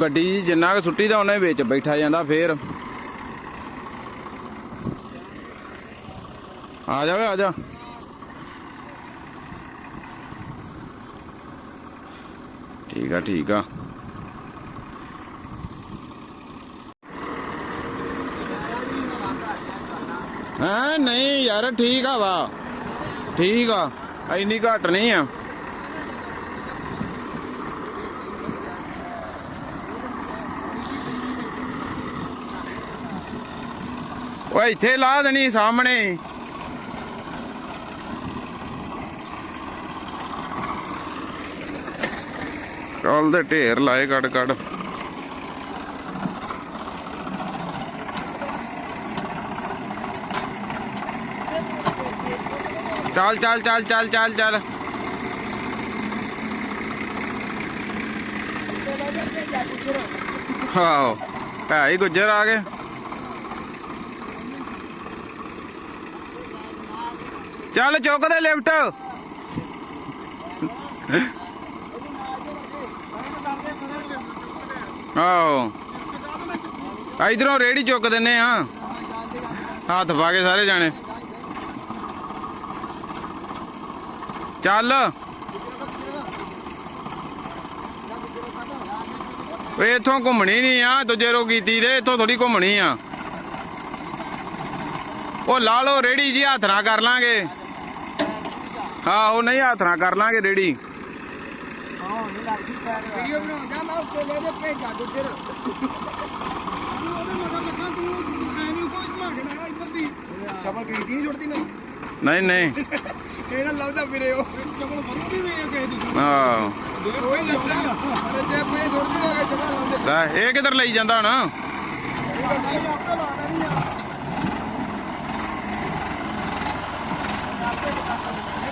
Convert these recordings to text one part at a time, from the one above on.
ਗੱਡੀ ਜਿੰਨਾ ਕੁ ਸੁੱਟੀ ਦਾ ਉਹਨੇ ਵਿੱਚ ਬੈਠਾ ਜਾਂਦਾ ਫੇਰ। ਆ ਜਾ ਵੇ ਆ ਜਾ। ਠੀਕ ਆ ਠੀਕ ਆ। ਹਾਂ, ਨਹੀਂ ਯਾਰ, ਠੀਕ ਆ ਵਾ। ਠੀਕ ਆ, ਇੰਨੀ ਘੱਟ ਨਹੀਂ ਆ। ਉਹ ਇੱਥੇ ਲਾ ਦੇਣੀ ਸਾਹਮਣੇ। ਕੱਲ ਦੇ ਢੇਰ ਲਾਏ ਕੱਟ ਕੱਢ। ਚੱਲ ਚੱਲ ਚੱਲ ਚੱਲ ਚੱਲ ਚੱਲ। ਆਓ ਹੈ ਹੀ ਗੁੱਜਰ ਆ ਗਏ। ਚੱਲ ਚੁੱਕ ਦੇ ਲਿਫਟ। ਆਓ ਇਧਰੋਂ ਰੇੜੀ ਚੁੱਕ ਦਿੰਨੇ ਆ। ਹੱਥ ਪਾ ਕੇ ਸਾਰੇ ਜਾਣੇ। ਚੱਲ। ਓਏ, ਇੱਥੋਂ ਘੁੰਮਣੀ ਨਹੀਂ ਆ, ਦੂਜੇ ਰੋ ਕੀਤੀ ਦੇ ਇੱਥੋਂ ਥੋੜੀ ਘੁੰਮਣੀ ਆ। ਉਹ ਲਾ ਲਓ ਰੇੜੀ ਜੀ, ਹੱਥ ਨਾ ਕਰ ਲਾਂਗੇ। ਹਾਂ ਉਹ ਨਹੀਂ ਹੱਥ ਨਾਲ ਕਰ ਲਾਂਗੇ ਰੇੜੀ ਵੀਡੀਓ ਬਣਾਉਂਦਾ ਮੈਂ ਉੱਤੇ ਲੈ ਦੇ ਭੇਜਾ ਗੁੱਜਰ ਚਪਲ ਗਈ ਨਹੀਂ ਛੁੱਟਦੀ ਮੈਂ? ਨਹੀਂ ਨਹੀਂ। ਕਿਹੜਾ ਲੱਭਦਾ ਫਿਰੇ ਉਹ। ਚਪਲ ਫਰਕੀ ਵੀ ਹੈ। ਕਿਸੇ ਹਾਂ ਦੀ ਕੋਈ ਦੱਸਣਾ ਅਰੇ ਜੇ ਪਏ ਛੁੱਟਦੀ ਹੋਵੇ ਚਪਲ ਲਾਉਂਦੇ। ਲੈ ਇਹ ਕਿੱਧਰ ਲਈ ਜਾਂਦਾ ਹੁਣ?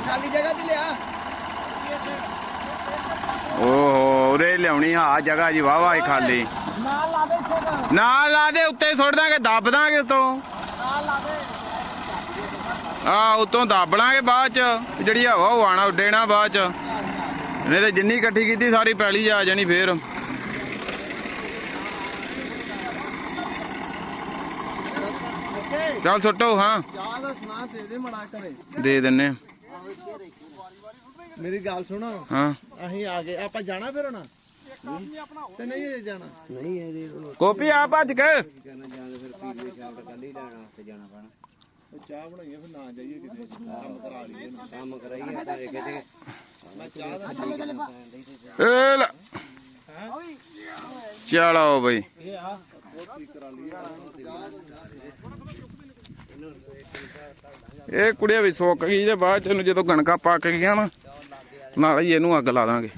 ਖਾਲੀ ਜਗ੍ਹਾ ਤੇ ਲਿਆ। ਓਹੋ ਉਰੇ ਲਿਆਉਣੀ ਆ ਜਗ੍ਹਾ ਜੀ ਵਾਹ ਵਾਹ ਖਾਲੀ। ਨਾਲ ਲਾ ਦੇ ਇੱਥੇ ਨਾਲ ਲਾ ਦੇ ਉੱਤੇ ਸੁੱਟ ਦਾਂਗੇ ਦੱਬ ਦਾਂਗੇ ਉਤੋਂ। ਨਾਲ ਲਾ ਦੇ। ਆ ਉਤੋਂ ਦੱਬ ਲਾਂਗੇ ਬਾਅਦ ਚ ਜਿਹੜੀ ਹਵਾ ਉਹ ਆਣਾ ਉੱਡੇਣਾ ਬਾਅਦ ਚ। ਨਹੀਂ ਤੇ ਜਿੰਨੀ ਇਕੱਠੀ ਕੀਤੀ ਸਾਰੀ ਪੈਲੀ ਆ ਜਾਣੀ ਫੇਰ। ਚੱਲ ਸੁੱਟੋ ਹਾਂ। ਚਾਹ ਦਾ ਸੁਣਾ ਦੇ ਦੇ ਮੜਾ ਕਰੇ ਦੇ ਦਿੰਨੇ ਮੇਰੀ ਗੱਲ ਸੁਣੋ। ਹਾਂ। ਅਸੀਂ ਆ ਗਏ। ਆਪਾਂ ਜਾਣਾ ਫਿਰ ਹੁਣ? ਤੇ ਨਹੀਂ ਇਹ ਜਾਣਾ। ਨਹੀਂ ਇਹ ਕੋਪੀ ਆ ਭੱਜ ਕੇ। ਚਾਹ ਬਣਾਈਏ ਫਿਰ ਨਾ ਜਾਈਏ ਕਿਤੇ। ਕੰਮ ਕਰਾ ਲਈਏ। ਕੰਮ ਕਰਾਈਏ ਤਾਂ ਵੇਖੇ ਤੇ ਮੈਂ ਚਾਹ ਦਾ ਏ ਲੈ। ਚਲੋ ਬਈ। ਇਹ ਕੁੜੀਆਂ ਵੀ ਸੁੱਕ ਗਈ ਤੇ ਬਾਅਦ ਚ ਇਹਨੂੰ ਜਦੋਂ ਗਣਕਾ ਪੱਕ ਗਈਆਂ ਨਾ, ਨਾਲ ਹੀ ਇਹਨੂੰ ਅੱਗ ਲਾ ਦਾਂਗੇ।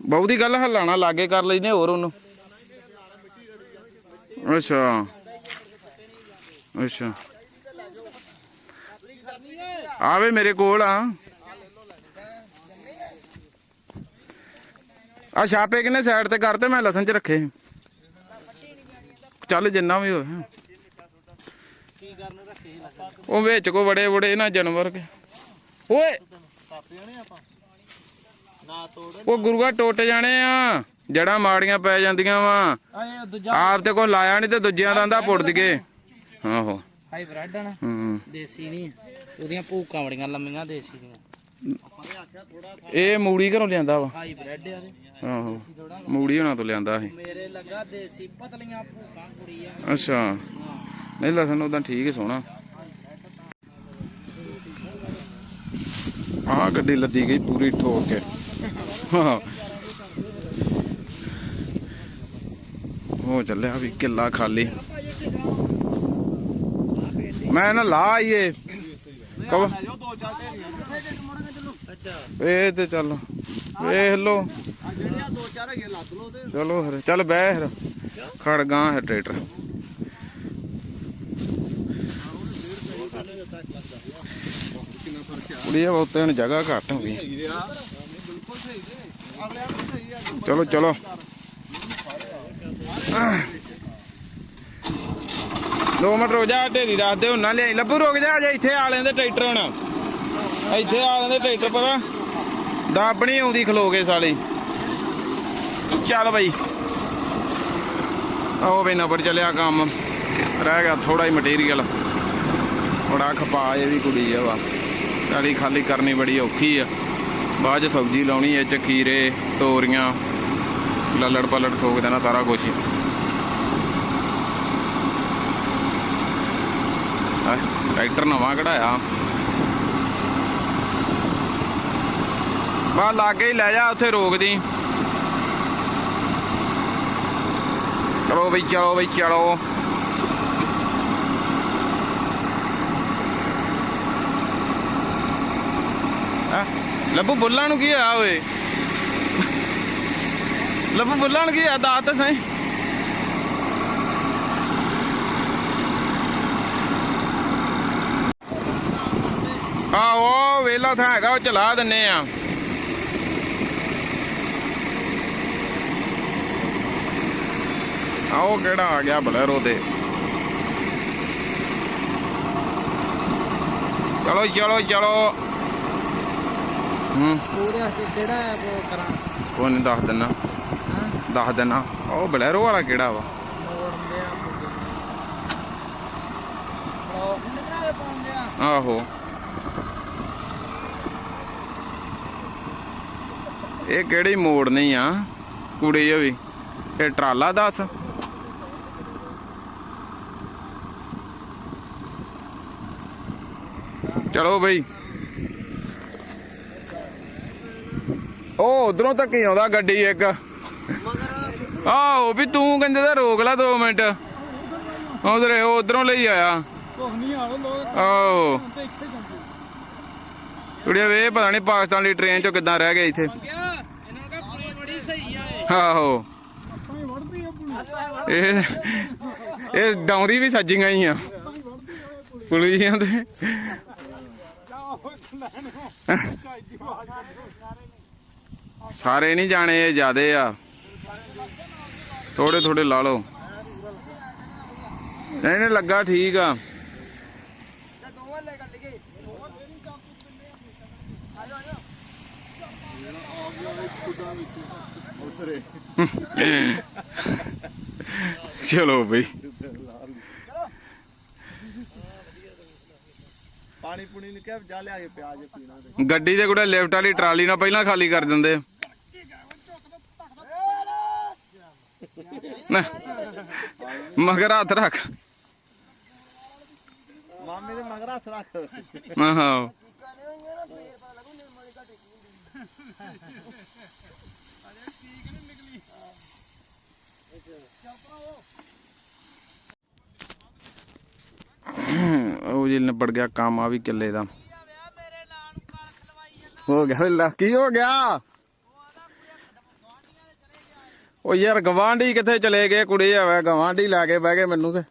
ਬਹੁ ਦੀ ਗੱਲ ਹੱਲਾਣਾ ਲਾਗੇ ਕਰ ਲੈਨੇ ਹੋਰ ਉਹਨੂੰ। ਅੱਛਾ। ਅੱਛਾ। ਆਵੇ ਮੇਰੇ ਕੋਲ ਆ। ਆ ਛਾਪੇ ਕਿਨੇ ਸਾਈਡ ਤੇ ਕਰਤੇ ਮੈਂ ਲਸਣ ਚ ਰੱਖੇ। ਚੱਲ ਜਿੰਨਾ ਵੀ ਹੋਵੇ। ਉਹ ਵਿੱਚ ਕੋ ਬੜੇ ਬੜੇ ਨਾ ਜਾਨਵਰ ਕੇ। ਓਏ! ਉਹ ਗੁਰੂਆ ਟੁੱਟ ਜਾਣੇ ਆ। ਜੜਾਂ ਮਾੜੀਆਂ ਪੈ ਜਾਂਦੀਆਂ ਵਾ। ਆਪ ਤੇ ਕੋਈ ਲਾਇਆ ਨਹੀਂ ਤੇ ਦੂਜਿਆਂ ਦਾ ਆਂਦਾ ਪੁੱਟ ਦਈਏ। ਆਹੋ। ਹਾਈਬ੍ਰਿਡ ਆ ਨਾ। ਦੇਸੀ ਨਹੀਂ ਉਹਦੀਆਂ ਭੂਕਾਂ ਬੜੀਆਂ ਲੰਮੀਆਂ ਦੇਸੀ ਦੀਆਂ। ਇਹ ਮੂੜੀ ਘਰੋਂ ਲਿਆਂਦਾ ਵਾ। ਹਾਈਬ੍ਰਿਡ ਆ ਦੇ ਆਹੋ ਮੂੜੀ ਹੋਣਾ ਤੋਂ ਲਿਆਂਦਾ ਸੀ। ਮੇਰੇ ਲੱਗਾ ਦੇਸੀ ਪਤਲੀਆਂ ਭੂਕਾਂ ਕੁੜੀ ਆ। ਅੱਛਾ। ਨਹੀਂ ਲਸਣ ਉਦਾਂ ਠੀਕ ਹੈ ਸੋਹਣਾ। ਆਹ ਗੱਡੀ ਲੱਦੀ ਗਈ ਪੂਰੀ ਠੋਕ ਕੇ। ਹਾਂ ਚੱਲਿਆ ਵੀ ਕਿੱਲਾ ਖਾਲੀ। ਮੈਂ ਨਾ ਲਾ ਆਈਏ। ਕਬ ਇਹ ਤੇ ਚੱਲ ਵੇਖ ਲੋ ਚਲੋ ਫਿਰ ਚੱਲ ਬਹਿ ਫਿਰ। ਖੜ ਗਾਂ ਹੈ ਟਰੈਕਟਰ। ਕੁੜੀ ਆ ਬਹੁਤੇ ਹੁਣ ਜਗ੍ਹਾ ਘੱਟ ਹੋ ਗਈ। ਚਲੋ ਚਲੋ। ਦੋ ਮਿੰਟ ਰੁਕ ਜਾ ਢੇਰੀ ਰੱਖ ਦੇ ਹੁਣ ਨਾ ਲੱਭੂ ਰੁਕ ਜਾ ਜੇ ਇੱਥੇ ਆ ਲੈਂਦੇ ਟਰੈਕਟਰ ਹੁਣ। ਇੱਥੇ ਆ ਜਾਂਦੇ ਟਰੈਕਟਰ ਪਤਾ ਦਾਬਣੀ ਆਉਂਦੀ ਖਲੋ ਕੇ ਸਾਲੀ। ਚੱਲ ਬਈ। ਆਓ ਬਈ ਨੰਬਰ ਚੱਲਿਆ ਕੰਮ। ਰਹਿ ਗਿਆ ਥੋੜਾ ਹੀ ਮਟੀਰੀਅਲ ਬੜਾ ਖਪਾ ਇਹ ਵੀ ਕੁੜੀ ਆ ਵਾ। ਗਾੜੀ ਖਾਲੀ ਕਰਨੀ ਬੜੀ ਔਖੀ ਆ। ਬਾਅਦ ਚ ਸਬਜ਼ੀ ਲਾਉਣੀ ਐ ਚ ਖੀਰੇ, ਤੋਰੀਆਂ, ਲੱਲੜ ਪਲੜ ਠੋਕ ਦੇਣਾ ਸਾਰਾ ਕੁਝ ਹੀ, ਟਰੈਕਟਰ ਨਵਾਂ ਕਢਾਇਆ। ਬਾ ਲਾਗੇ ਹੀ ਲੈ ਜਾ ਉੱਥੇ ਰੋਕ ਦੀ ਚਲੋ ਬਈ ਚਲੋ ਬਈ, ਚਲੋ। ਲੱਭੂ ਬੁੱਲਾਂ ਨੂੰ ਕੀ ਆ ਓਏ? ਲੱਭੂ ਬੁੱਲਾਂ ਨੂੰ ਕੀ ਆ ਦੱਸ ਤਾਂ ਸਹੀ। ਆ ਵੇਲਾ ਥਾਂ ਹੈਗਾ, ਉਹ ਚਲਾ ਦਿੰਨੇ ਆ। ਆ ਉਹ ਕਿਹੜਾ ਆ ਗਿਆ ਬਲੈਰੋ ਤੇ। ਚਲੋ ਚਲੋ ਚਲੋ। ਹੂੰ। ਉਹਦੇ ਵਾਸਤੇ ਕਿਹੜਾ ਐਪ ਕਰਾਂ? ਕੋਈ ਨਹੀਂ ਦੱਸ ਦਿੰਨਾ। ਹਾਂ? ਦੱਸ ਦਿੰਨਾ। ਉਹ ਬਲੈਰੋ ਵਾਲਾ ਕਿਹੜਾ ਵਾ? ਆਹੋ। ਇਹ ਕਿਹੜੀ ਮੋੜ ਨਹੀਂ ਆ? ਕੁੜੀ ਵੀ। ਇਹ ਟਰਾਲਾ ਦੱਸ। ਚਲੋ ਬਈ। ਉਹ ਉਧਰੋਂ ਤੱਕ ਹੀ ਆਉਂਦਾ ਗੱਡੀ ਇੱਕ? ਆਹੋ ਵੀ ਤੂੰ ਕਹਿੰਦੇ ਤਾਂ ਰੋਕ ਲੈ 2 ਮਿੰਟ। ਉਧਰੇ ਉਹ ਉਧਰੋਂ ਲਈ ਆਇਆ। ਆਹੋ। ਕੁੜੀਆਂ ਵੇ ਪਤਾ ਨਹੀਂ ਪਾਕਿਸਤਾਨ ਦੀ ਟ੍ਰੇਨ ਚੋਂ ਕਿੱਦਾਂ ਰਹਿ ਗਏ ਇੱਥੇ। ਆਹੋ। ਇਹ ਇਹ ਡਾਉਂਦੀ ਵੀ ਸੱਜੀਆਂ ਹੀ ਆ। ਪੁਲੀਆਂ ਦੇ ਸਾਰੇ ਨਹੀਂ ਜਾਣੇ, ਇਹ ਜਿਆਦੇ ਆ। ਥੋੜੇ ਥੋੜੇ ਲਾ ਲਓ। ਨਹੀਂ ਨਹੀਂ, ਲੱਗਾ ਠੀਕ ਆ। ਚਲੋ ਬਈ। ਪਾਣੀ ਪੁਣੀ ਨੂੰ ਕਿਹਾ ਜਾ ਲਿਆ ਕੇ ਪਿਆਜ ਪੀਣਾ ਤੇ ਗੱਡੀ ਦੇ ਕੋਲ ਲਿਫਟ ਵਾਲੀ ਟਰਾਲੀ ਨਾਲ ਪਹਿਲਾਂ ਖਾਲੀ ਕਰ ਦਿੰਦੇ। ਨਾ, ਮਗਰ ਹੱਥ ਰੱਖ। ਮਾਮੇ ਦੇ ਮਗਰ ਹੱਥ ਰੱਖ। ਆਹੋ ਉਹ ਜੀ ਨਿਬੜ ਗਿਆ ਕੰਮ, ਆ ਵੀ ਕਿੱਲੇ ਦਾ। ਹੋ ਗਿਆ ਵੇਲਾ ਕੀ ਹੋ ਗਿਆ? ਉਹ ਯਾਰ ਗਵਾਂਢੀ ਕਿੱਥੇ ਚਲੇ ਗਏ ਕੁੜੀ? ਆਵੇ ਗਵਾਂਢੀ ਲੈ ਕੇ ਬਹਿ ਗਏ ਮੈਨੂੰ ਕਿ।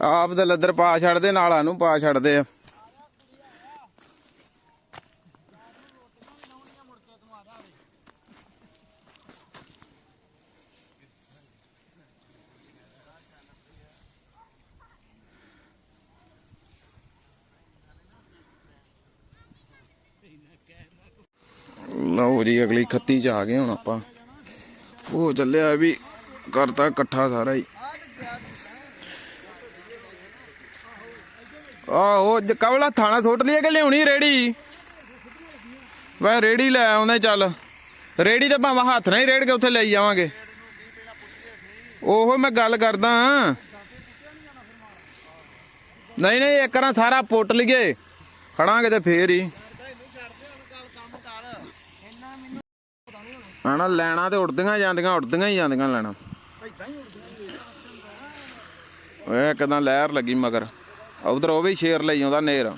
ਆਪ ਦੇ ਲੱਦਰ ਪਾ ਛੱਡਦੇ, ਨਾਲਾਂ ਨੂੰ ਪਾ ਛੱਡਦੇ ਆ ਲਓ ਜੀ, ਅਗਲੀ ਖੱਤੀ ਚ ਆ ਗਏ ਹੁਣ ਆਪਾਂ। ਉਹ ਚੱਲਿਆ ਵੀ ਕਰਤਾ ਇਕੱਠਾ ਸਾਰਾ ਹੀ। ਆਹੋ ਜ- ਕਵਲਾ ਥਾਣਾ ਸੁੱਟ ਲਈਏ ਕਿ ਲਿਆਉਣੀ ਰੇੜੀ? ਵੇ ਰੇੜੀ ਲੈ ਆਉਂਦੇ ਚੱਲ। ਰੇੜੀ ਤੇ ਭਾਵੇਂ ਹੱਥ ਨਾਲ ਹੀ ਰੇੜ ਕੇ ਉੱਥੇ ਲਈ ਜਾਵਾਂਗੇ। ਉਹੋ ਮੈਂ ਗੱਲ ਕਰਦਾ। ਨਹੀਂ ਨਹੀਂ, ਇੱਕ ਵਾਰ ਸਾਰਾ ਪੁੱਟ ਲਈਏ। ਖੜਾਂਗੇ ਤੇ ਫੇਰ ਹੀ। ਹਣਾ ਲੈਣਾ ਤੇ ਉੜਦੀਆਂ ਜਾਂਦੀਆਂ ਉੜਦੀਆਂ ਹੀ ਜਾਂਦੀਆਂ ਲੈਣਾ। ਓਏ ਕਿਦਾਂ ਲਹਿਰ ਲੱਗੀ ਮਗਰ। ਉਧਰ ਉਹ ਵੀ ਸ਼ੇਰ ਲਈ ਆਉਂਦਾ, ਨੇਰ।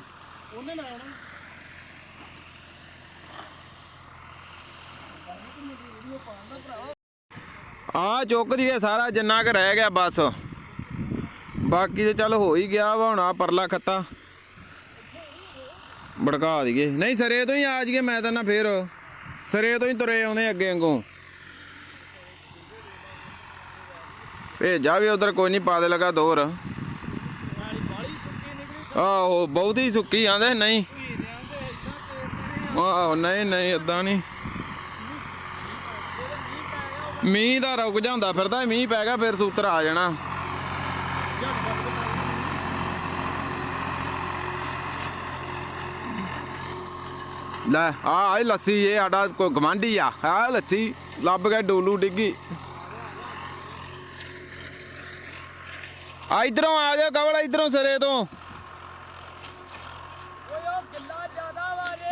ਆ ਚੁੱਕ ਦੀਏ ਸਾਰਾ, ਜਿੰਨਾ ਕੁ ਰਹਿ ਗਿਆ ਬਸ। ਬਾਕੀ ਤੇ ਚੱਲ ਹੋ ਹੀ ਗਿਆ ਵਾ, ਹੁਣ ਆ ਪਰਲਾ ਖੱਤਾ। ਭੜਕਾ ਦਈਏ। ਨਹੀਂ, ਸਰੇ ਤੋਂ ਹੀ ਆ ਜਾਈਏ, ਮੈਂ ਤਾਂ ਨਾ ਫੇਰ। ਸਰੇ ਤੋਂ ਹੀ ਤੁਰੇ ਆਉਂਦੇ ਅੱਗੇ ਵਾਂਗੂ। ਭੇਜਾ ਵੀ ਉਧਰ ਕੋਈ ਨਹੀਂ ਪਾ ਦੇ ਲਗਾ ਦੋਰ। ਆਹੋ, ਬਹੁਤੀ ਸੁੱਕੀ ਆਂਦੇ, ਨਹੀਂ। ਆਹੋ, ਨਹੀਂ ਨਹੀਂ ਇਦਾਂ ਨਹੀਂ ਮੀਂਹ ਦਾ ਰੁਕ ਜਾਂਦਾ ਫਿਰਦਾ, ਮੀਂਹ ਪੈ ਗਿਆ, ਫਿਰ ਸੂਤਰ ਆ ਜਾਣਾ। ਲੈ, ਆ, ਆਹ ਲੱਸੀ, ਇਹ ਸਾਡਾ ਕੋਈ ਗਵਾਂਢੀ ਆ। ਆ ਲੱਸੀ, ਲੱਭ ਗਿਆ ਡੋਲੂ ਡਿੱਗੀ। ਆ ਇਧਰੋਂ ਆ ਜਾ ਕਵਲ ਇਧਰੋਂ ਸਿਰੇ ਤੋਂ।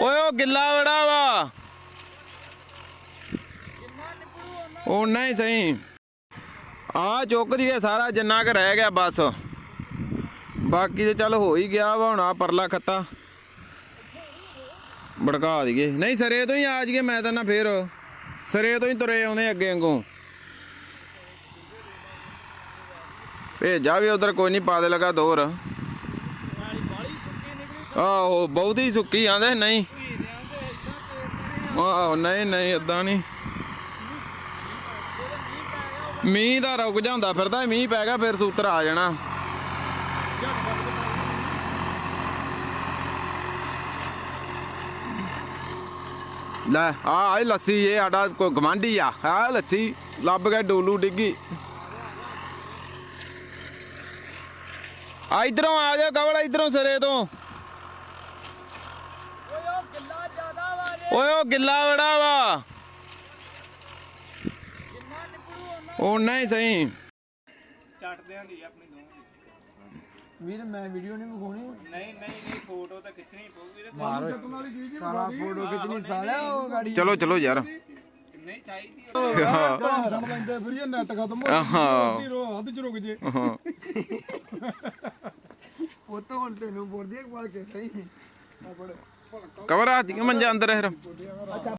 ਓਏ, ਉਹ ਗਿੱਲਾ ਬੜਾ ਵਾ। ਜਿੰਨਾ ਨਿਕਲੂ ਉਹ ਨਹੀਂ ਸਹੀ। ਆ ਚੁੱਕਦੀ ਹੈ ਸਾਰਾ, ਜਿੰਨਾ ਕੁ ਰਹਿ ਗਿਆ ਬਸ। ਬਾਕੀ ਤੇ ਚੱਲ ਹੋ ਹੀ ਗਿਆ ਵਾ, ਹੁਣ ਆ ਪਰਲਾ ਖੱਤਾ। ਭੜਕਾ ਦਈਏ। ਨਹੀਂ, ਸਰੇ ਤੋਂ ਹੀ ਆ ਜਾਈਏ, ਮੈਂ ਤਾਂ ਨਾ ਫੇਰ। ਸਰੇ ਤੋਂ ਹੀ ਤੁਰੇ ਆਉਂਦੇ ਅੱਗੇ ਵਾਂਗੂ। ਭੇਜਾ ਵੀ ਉਧਰ, ਕੋਈ ਨਹੀਂ, ਪਾ ਦੇ ਲਗਾ ਦੋਰ। ਸੁੱਕੀ ਆਹੋ, ਬਹੁਤੀ ਸੁੱਕੀ ਆਂਦੇ ਨਹੀਂ। ਆਹੋ, ਨਹੀਂ ਨਹੀਂ ਇਦਾਂ ਨਹੀਂ। ਮੀਂਹ ਦਾ ਰੁਕ ਜਾਂਦਾ ਫਿਰਦਾ ਮੀਂਹ ਪੈ ਗਿਆ, ਫਿਰ ਸੂਤਰ ਆ ਜਾਣਾ। ਲੈ, ਆ, ਆਹ ਲੱਸੀ, ਇਹ ਸਾਡਾ ਕੋਈ ਗਵਾਂਢੀ ਆ। ਆ ਲੱਸੀ, ਲੱਭ ਗਿਆ ਡੋਲੂ ਡਿੱਗੀ। ਆ ਇਧਰੋਂ ਆ ਜਾ ਕਵਲ ਇਧਰੋਂ ਸਿਰੇ ਤੋਂ। ਓਏ, ਉਹ ਗਿੱਲਾ ਬੜਾ ਵਾ। ਉਹ ਨਹੀਂ ਸਹੀ। ਚੱਟਦਿਆਂ ਦੀ ਆਪਣੀ। ਵੀਰ ਮੈਂ ਵੀਡੀਓ ਨਹੀਂ ਵਿਖਾਉਣੀ। ਨਹੀਂ ਨਹੀਂ ਨਹੀਂ ਫੋਟੋ ਤਾਂ ਖਿੱਚਣੀ ਪਊਗੀ ਤੇ ਸਾਰਾ ਫੋਟੋ ਖਿੱਚਣੀ ਸਾਲਿਆ ਉਹ ਗਾੜੀ। ਚਲੋ ਚਲੋ ਯਾਰ। ਨਹੀਂ ਚਾਹੀਦੀ ਜਣ ਲੈਂਦੇ ਫਿਰ ਇਹ ਨੈਟ ਖਤਮ ਹੋ ਆਹਾ ਰੋ ਹੱਦ ਚ ਰੁਕ ਜੇ। ਹਾਂ। ਉਹ ਤਾਂ ਹੁਣ ਤੈਨੂੰ ਬੋਲਦੀ ਹੈ ਕੇ ਸਹੀ ਕਵਰ ਆ ਦੀ ਮੰਜਾ ਅੰਦਰ ਫਿਰ?